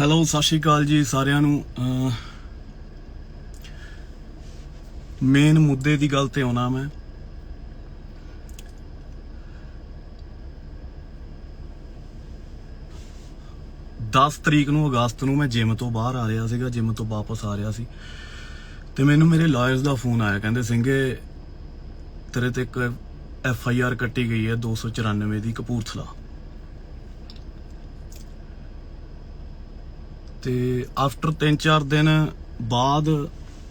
Hello, ਸਤਿ ਸ਼੍ਰੀ ਅਕਾਲ ਜੀ ਸਾਰਿਆਂ ਨੂੰ। ਮੇਨ ਮੁੱਦੇ ਦੀ ਗੱਲ ਤੇ ਆਉਣਾ ਮੈਂ। ਦਸ ਤਰੀਕ ਨੂੰ ਅਗਸਤ ਨੂੰ ਮੈਂ ਜਿਮ ਤੋਂ ਬਾਹਰ ਆ ਰਿਹਾ ਸੀਗਾ, ਜਿਮ ਤੋਂ ਵਾਪਸ ਆ ਰਿਹਾ ਸੀ। ਤੇ ਮੈਨੂੰ ਮੇਰੇ ਲਾਇਰਸ ਦਾ ਫੋਨ ਆਇਆ, ਕਹਿੰਦੇ ਸਿੰਘੇ ਤੇਰੇ ਤੇ ਇੱਕ ਐਫ ਆਈ ਆਰ ਕੱਟੀ ਗਈ ਹੈ 294 ਦੀ ਕਪੂਰਥਲਾ। ਤੇ ਆਫਟਰ 3-4 ਦਿਨ ਬਾਅਦ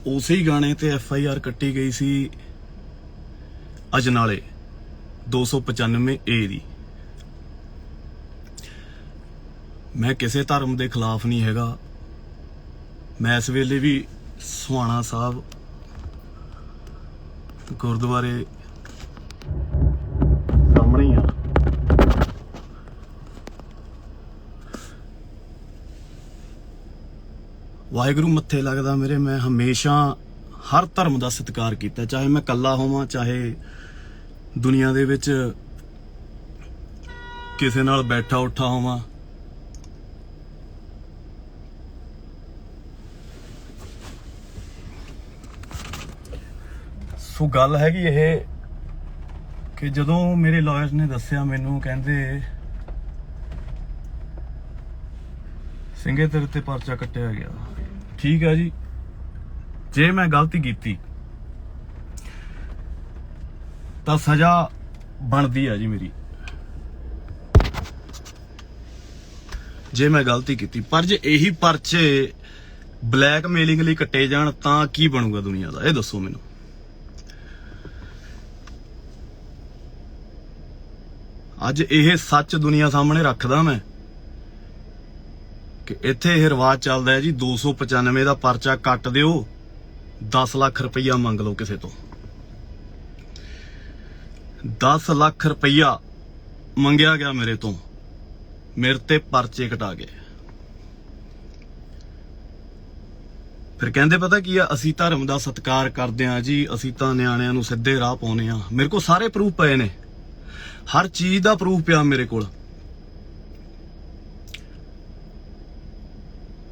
ਉਸੇ ਹੀ ਗਾਣੇ ਤੇ ਐਫ ਆਈ ਆਰ ਕੱਟੀ ਗਈ ਸੀ ਅਜਨਾਲੇ 295 ਏ ਦੀ। ਮੈਂ ਕਿਸੇ ਧਰਮ ਦੇ ਖਿਲਾਫ ਨਹੀਂ ਹੈਗਾ। ਮੈਂ ਇਸ ਵੇਲੇ ਵੀ ਸੁਹਾਣਾ ਸਾਹਿਬ ਗੁਰਦੁਆਰੇ ਸਾਹਮਣੇ ਹੀ ਆ ਵਾਹਿਗੁਰੂ ਮੱਥੇ ਲੱਗਦਾ ਮੇਰੇ, ਮੈਂ ਹਮੇਸ਼ਾ ਹਰ ਧਰਮ ਦਾ ਸਤਿਕਾਰ ਕੀਤਾ, ਚਾਹੇ ਮੈਂ ਇਕੱਲਾ ਹੋਵਾਂ, ਚਾਹੇ ਦੁਨੀਆ ਦੇ ਵਿੱਚ ਕਿਸੇ ਨਾਲ ਬੈਠਾ ਉੱਠਾ ਹੋਵਾਂ। ਸੋ ਗੱਲ ਹੈਗੀ ਇਹ ਕਿ ਜਦੋਂ ਮੇਰੇ ਲਾਇਰਸ ਨੇ ਦੱਸਿਆ ਮੈਨੂੰ, ਕਹਿੰਦੇ ਸਿੰਘੇ ਤੇਰੇ ਤੇ ਪਰਚਾ ਕੱਟਿਆ ਗਿਆ। ਠੀਕ ਹੈ ਜੀ। ਜੇ ਮੈਂ ਗਲਤੀ ਕੀਤੀ, ਤਾਂ ਸਜ਼ਾ ਬਣਦੀ ਹੈ ਜੀ ਮੇਰੀ। ਜੇ ਮੈਂ ਗਲਤੀ ਕੀਤੀ, ਪਰ ਜੇ ਇਹੀ ਪਰਚੇ ਬਲੈਕਮੇਲਿੰਗ ਲਈ ਕੱਟੇ ਜਾਣ, ਤਾਂ ਕੀ ਬਣੂਗਾ ਦੁਨੀਆ ਦਾ? ਇਹ ਦੱਸੋ ਮੈਨੂੰ। ਅੱਜ ਇਹ ਸੱਚ ਦੁਨੀਆ ਸਾਹਮਣੇ ਰੱਖਦਾ ਮੈਂ। ਕਿ ਇੱਥੇ ਇਹ ਰਿਵਾਜ ਚੱਲਦਾ ਹੈ ਜੀ 295 ਦਾ ਪਰਚਾ ਕੱਟ ਦਿਓ 10 ਲੱਖ ਰੁਪਈਆ ਮੰਗ ਲਓ ਕਿਸੇ ਤੋਂ। 10 ਲੱਖ ਰੁਪਈਆ ਮੰਗਿਆ ਗਿਆ ਮੇਰੇ ਤੋਂ, ਮੇਰੇ ਤੇ ਪਰਚੇ ਕਟਾ ਗਏ। ਫਿਰ ਕਹਿੰਦੇ, ਪਤਾ ਕੀ ਆ, ਅਸੀਂ ਧਰਮ ਦਾ ਸਤਿਕਾਰ ਕਰਦੇ ਆ ਜੀ, ਅਸੀਂ ਤਾਂ ਨਿਆਣਿਆਂ ਨੂੰ ਸਿੱਧੇ ਰਾਹ ਪਾਉਨੇ ਆ ਮੇਰੇ ਕੋਲ ਸਾਰੇ ਪ੍ਰੂਫ ਪਏ ਨੇ। ਹਰ ਚੀਜ਼ ਦਾ ਪ੍ਰੂਫ ਪਿਆ ਮੇਰੇ ਕੋਲ।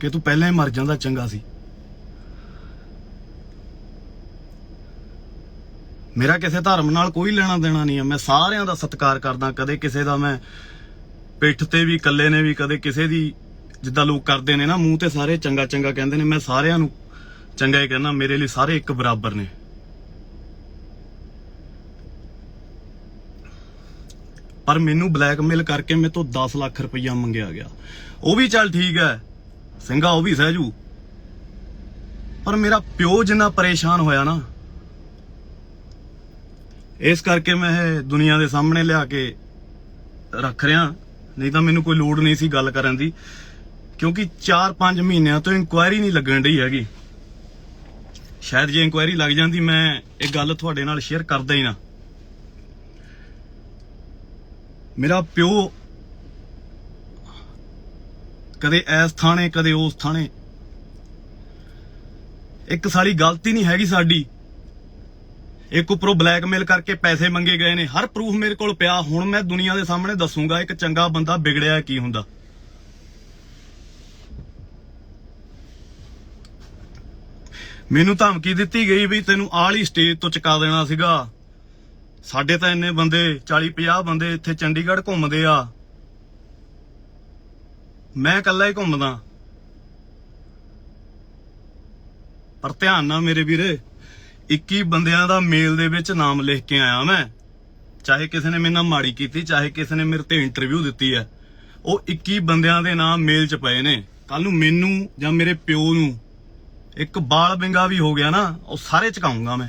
ਕਿ ਤੂੰ ਪਹਿਲਾਂ ਹੀ ਮਰ ਜਾਂਦਾ, ਚੰਗਾ ਸੀ। ਮੇਰਾ ਕਿਸੇ ਧਰਮ ਨਾਲ ਕੋਈ ਲੈਣਾ ਦੇਣਾ ਨਹੀਂ ਹੈ ਮੈਂ ਸਾਰਿਆਂ ਦਾ ਸਤਿਕਾਰ ਕਰਦਾ, ਕਦੇ ਕਿਸੇ ਦਾ ਮੈਂ ਪਿੱਠ ਤੇ ਵੀ, ਇਕੱਲੇ ਨੇ ਵੀ, ਕਦੇ ਕਿਸੇ ਦੀ ਜਿੱਦਾਂ ਲੋਕ ਕਰਦੇ ਨੇ ਨਾ, ਮੂੰਹ ਤੇ ਸਾਰੇ ਚੰਗਾ ਚੰਗਾ ਕਹਿੰਦੇ ਨੇ, ਮੈਂ ਸਾਰਿਆਂ ਨੂੰ ਚੰਗਾ ਹੀ ਕਹਿੰਦਾ, ਮੇਰੇ ਲਈ ਸਾਰੇ ਇੱਕ ਬਰਾਬਰ ਨੇ। ਪਰ ਮੈਨੂੰ ਬਲੈਕਮੇਲ ਕਰਕੇ ਮੇਰੇ ਤੋਂ 10 ਲੱਖ ਰੁਪਈਆ ਮੰਗਿਆ ਗਿਆ। ਉਹ ਵੀ ਚੱਲ ਠੀਕ ਹੈ। ਸਿੰਘਾ ਉਹ ਵੀ ਸਹਿਜੂ ਪਰ ਮੇਰਾ ਪਿਓ ਜਿੰਨਾ ਪਰੇਸ਼ਾਨ ਹੋਇਆ ਨਾ, ਇਸ ਕਰਕੇ ਮੈਂ ਇਹ ਦੁਨੀਆ ਦੇ ਸਾਹਮਣੇ ਲਿਆ ਕੇ ਰੱਖ ਰਿਹਾ। ਨਹੀਂ ਤਾਂ ਮੈਨੂੰ ਕੋਈ ਲੋੜ ਨਹੀਂ ਸੀ ਗੱਲ ਕਰਨ ਦੀ, ਕਿਉਂਕਿ 4-5 ਮਹੀਨਿਆਂ ਤੋਂ ਇਨਕੁਆਇਰੀ ਨਹੀਂ ਲੱਗਣ ਢਈ ਹੈਗੀ। ਸ਼ਾਇਦ ਜੇ ਇਨਕੁਆਇਰੀ ਲੱਗ ਜਾਂਦੀ, ਮੈਂ ਇਹ ਗੱਲ ਤੁਹਾਡੇ ਨਾਲ ਸ਼ੇਅਰ ਕਰਦਾ ਹੀ ਨਾ। ਮੇਰਾ ਪਿਓ ਕਦੇ ਐਸ ਥਾਣੇ, ਕਦੇ ਉਸ ਥਾਣੇ। ਇੱਕ ਸਾਰੀ ਗਲਤੀ ਨਹੀਂ ਹੈਗੀ ਸਾਡੀ। ਇੱਕ ਉੱਪਰੋਂ ਬਲੈਕਮੇਲ ਕਰਕੇ ਪੈਸੇ ਮੰਗੇ ਗਏ ਨੇ। ਹਰ ਪ੍ਰੂਫ ਮੇਰੇ ਕੋਲ ਪਿਆ। ਹੁਣ ਮੈਂ ਦੁਨੀਆ ਦੇ ਸਾਹਮਣੇ ਦੱਸੂਗਾ ਇੱਕ ਚੰਗਾ ਬੰਦਾ ਵਿਗੜਿਆ ਕੀ ਹੁੰਦਾ। ਮੈਨੂੰ ਧਮਕੀ ਦਿੱਤੀ ਗਈ ਵੀ ਤੈਨੂੰ ਆਲੀ ਸਟੇਜ ਤੋਂ ਚੁਕਾ ਦੇਣਾ ਸੀਗਾ। ਸਾਡੇ ਤਾਂ ਇੰਨੇ ਬੰਦੇ 40 50 ਬੰਦੇ ਇੱਥੇ ਚੰਡੀਗੜ੍ਹ ਘੁੰਮਦੇ ਆ। ਮੈਂ ਇਕੱਲਾ ਹੀ ਘੁੰਮਦਾ। ਪਰ ਧਿਆਨ ਨਾਲ ਮੇਰੇ ਵੀਰੇ 21 ਬੰਦਿਆਂ ਦਾ ਮੇਲ ਦੇ ਵਿੱਚ ਨਾਮ ਲਿਖ ਕੇ ਆਇਆ ਮੈਂ। ਚਾਹੇ ਕਿਸੇ ਨੇ ਮੇਰੇ ਨਾਲ ਮਾੜੀ ਕੀਤੀ, ਚਾਹੇ ਕਿਸੇ ਨੇ ਮੇਰੇ ਤੇ ਇੰਟਰਵਿਊ ਦਿੱਤੀ ਹੈ। ਉਹ 21 ਬੰਦਿਆਂ ਦੇ ਨਾਮ ਮੇਲ 'ਚ ਪਏ ਨੇ। ਕੱਲ ਨੂੰ ਮੈਨੂੰ ਜਾਂ ਮੇਰੇ ਪਿਓ ਨੂੰ ਇੱਕ ਬਾਲ ਬਿੰਗਾ ਵੀ ਹੋ ਗਿਆ ਨਾ, ਉਹ ਸਾਰੇ ਚਕਾਉਂਗਾ ਮੈਂ।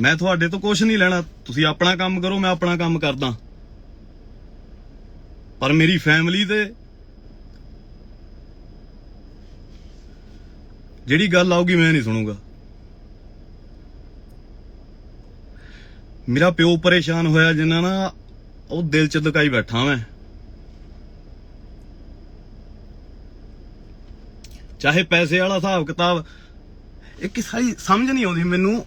ਮੈਂ ਤੁਹਾਡੇ ਤੋਂ ਕੁਝ ਨਹੀਂ ਲੈਣਾ। ਤੁਸੀਂ ਆਪਣਾ ਕੰਮ ਕਰੋ, ਮੈਂ ਆਪਣਾ ਕੰਮ ਕਰਦਾ। ਪਰ ਮੇਰੀ ਫੈਮਿਲੀ ਦੇ ਜਿਹੜੀ ਗੱਲ ਆਊਗੀ ਮੈਂ ਨਹੀਂ ਸੁਣੂਗਾ। ਮੇਰਾ ਪਿਓ ਪਰੇਸ਼ਾਨ ਹੋਇਆ ਜਿੰਨਾ ਨਾ ਉਹ ਦਿਲ ਚ ਲੁਕਾਈ ਬੈਠਾ ਮੈਂ। ਚਾਹੇ ਪੈਸੇ ਵਾਲਾ ਹਿਸਾਬ ਕਿਤਾਬ, ਇਹ ਕਿ ਸਾਰੀ ਸਮਝ ਨਹੀਂ ਆਉਂਦੀ ਮੈਨੂੰ।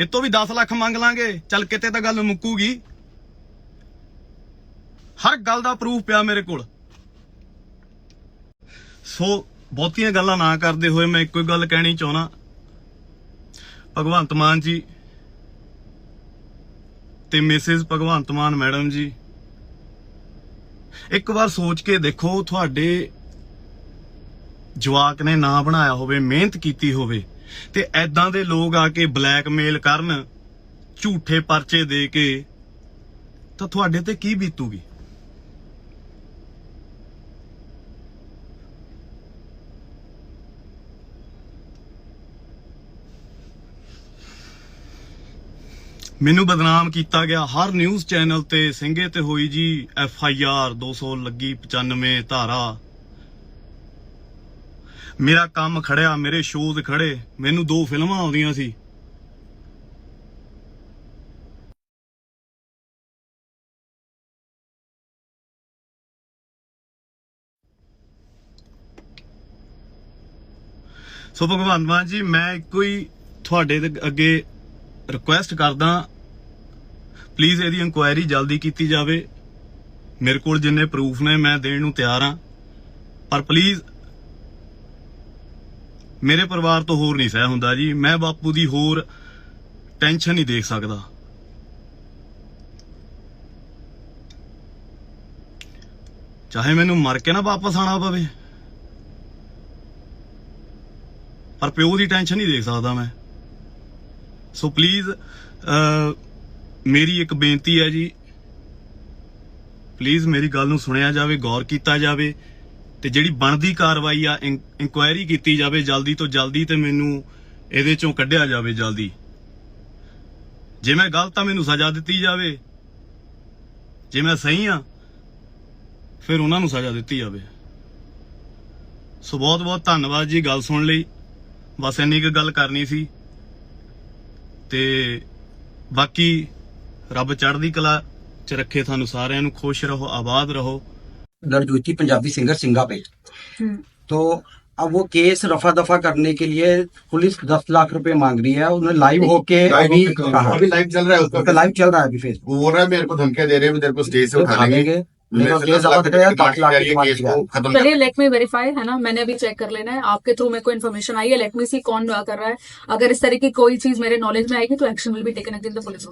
ਇਹ ਤੋਂ ਵੀ 10 ਲੱਖ ਮੰਗ ਲਾਂਗੇ। ਚੱਲ ਕਿਤੇ ਤਾਂ ਗੱਲ ਮੁੱਕੂਗੀ। ਹਰ ਗੱਲ ਦਾ ਪ੍ਰੂਫ ਪਿਆ ਮੇਰੇ ਕੋਲ। ਸੋ ਬਹੁਤੀਆਂ ਗੱਲਾਂ ਨਾ ਕਰਦੇ ਹੋਏ ਮੈਂ ਇੱਕੋ ਹੀ ਗੱਲ ਕਹਿਣੀ ਚਾਹਣਾ ਭਗਵੰਤ ਮਾਨ ਜੀ ਤੇ ਮਿਸਿਸ ਭਗਵੰਤ ਮਾਨ ਮੈਡਮ ਜੀ, ਇੱਕ ਵਾਰ ਸੋਚ ਕੇ ਦੇਖੋ ਤੁਹਾਡੇ ਜਵਾਕ ਨੇ ਨਾਂ ਬਣਾਇਆ ਹੋਵੇ, ਮਿਹਨਤ ਕੀਤੀ ਹੋਵੇ। ਤੇ ਐਦਾਂ ਦੇ ਲੋਕ ਆ ਕੇ ਬਲੈਕਮੇਲ ਕਰਨ, ਝੂਠੇ ਪਰਚੇ ਦੇ ਕੇ, ਤਾਂ ਤੁਹਾਡੇ ਤੇ ਕੀ ਬੀਤੂਗੀ? ਮੈਨੂੰ ਬਦਨਾਮ ਕੀਤਾ ਗਿਆ ਹਰ ਨਿਊਜ਼ ਚੈਨਲ ਤੇ ਸਿੰਘੇ ਤੇ ਹੋਈ ਜੀ ਐਫ ਆਈ ਆਰ 200 ਲੱਗੀ 95 ਧਾਰਾ। ਮੇਰਾ ਕੰਮ ਖੜਿਆ, ਮੇਰੇ ਸ਼ੋਜ਼ ਖੜੇ, ਮੈਨੂੰ ਦੋ ਫਿਲਮਾਂ ਆਉਂਦੀਆਂ ਸੀ। ਸੋ ਭਗਵਾਨ ਮਾਨ ਜੀ, ਮੈਂ ਇੱਕੋ ਹੀ ਤੁਹਾਡੇ ਦੇ ਅੱਗੇ ਰਿਕੁਐਸਟ ਕਰਦਾ ਪਲੀਜ਼ ਇਹਦੀ ਇਨਕੁਆਇਰੀ ਜਲਦੀ ਕੀਤੀ ਜਾਵੇ। ਮੇਰੇ ਕੋਲ ਜਿੰਨੇ ਪ੍ਰੂਫ ਨੇ, ਮੈਂ ਦੇਣ ਨੂੰ ਤਿਆਰ ਹਾਂ। ਪਰ ਪਲੀਜ਼ ਮੇਰੇ ਪਰਿਵਾਰ ਤੋਂ ਹੋਰ ਨਹੀਂ ਸਹਿ ਹੁੰਦਾ ਜੀ। ਮੈਂ ਬਾਪੂ ਦੀ ਹੋਰ ਟੈਨਸ਼ਨ ਨਹੀਂ ਦੇਖ ਸਕਦਾ। ਚਾਹੇ ਮੈਨੂੰ ਮਰ ਕੇ ਨਾ ਵਾਪਸ ਆਣਾ ਪਵੇ। ਪਰ ਪਿਓ ਦੀ ਟੈਨਸ਼ਨ ਨਹੀਂ ਦੇਖ ਸਕਦਾ ਮੈਂ। ਸੋ ਪਲੀਜ਼ ਮੇਰੀ ਇੱਕ ਬੇਨਤੀ ਹੈ ਜੀ। ਪਲੀਜ਼ ਮੇਰੀ ਗੱਲ ਨੂੰ ਸੁਣਿਆ ਜਾਵੇ, ਗੌਰ ਕੀਤਾ ਜਾਵੇ। ਤੇ ਜਿਹੜੀ ਬਣਦੀ ਕਾਰਵਾਈ ਆ ਇਨਕੁਆਇਰੀ ਕੀਤੀ ਜਾਵੇ ਜਲਦੀ ਤੋਂ ਜਲਦੀ ਤੇ ਮੈਨੂੰ ਇਹਦੇ ਚੋਂ ਕੱਢਿਆ ਜਾਵੇ ਜਲਦੀ। ਜੇ ਮੈਂ ਗਲਤ ਆ, ਮੈਨੂੰ ਸਜ਼ਾ ਦਿੱਤੀ ਜਾਵੇ। ਜੇ ਮੈਂ ਸਹੀ ਆ, ਫਿਰ ਉਹਨਾਂ ਨੂੰ ਸਜ਼ਾ ਦਿੱਤੀ ਜਾਵੇ। ਸੋ ਬਹੁਤ ਬਹੁਤ ਧੰਨਵਾਦ ਜੀ ਗੱਲ ਸੁਣ ਲਈ। ਬਸ ਇੰਨੀ ਕੁ ਗੱਲ ਕਰਨੀ ਸੀ। ਤੇ ਬਾਕੀ ਰੱਬ ਚੜ੍ਹਦੀ ਕਲਾ ਚ ਰੱਖੇ ਤੁਹਾਨੂੰ ਸਾਰਿਆਂ ਨੂੰ, ਖੁਸ਼ ਰਹੋ, ਆਬਾਦ ਰਹੋ। दर्ज हुई थी पंजाबी सिंगर सिंगा पे। तो अब वो केस रफा दफ़ा करने के लिए पुलिस दस लाख रुपए मांग रही है उन्होंने लाइव होके अभी कहा। अभी लाइव चल रहा है उसका लाइव चल रहा है अभी फेसबुक वो रहा है मेरे को धमकियाँ दे रहे हैं तेरे को स्टेज से उठा लेंगे। मेरे कर चलिए लेट मी वेरीफाई है ना? मैंने अभी चेक कर लेना है। आपके थ्रू मेरे को इन्फॉर्मेशन आई है। लेट मी सी कौन कर रहा है। अगर इस तरह की कोई चीज़ मेरे नॉलेज में आएगी तो action will be taken against the police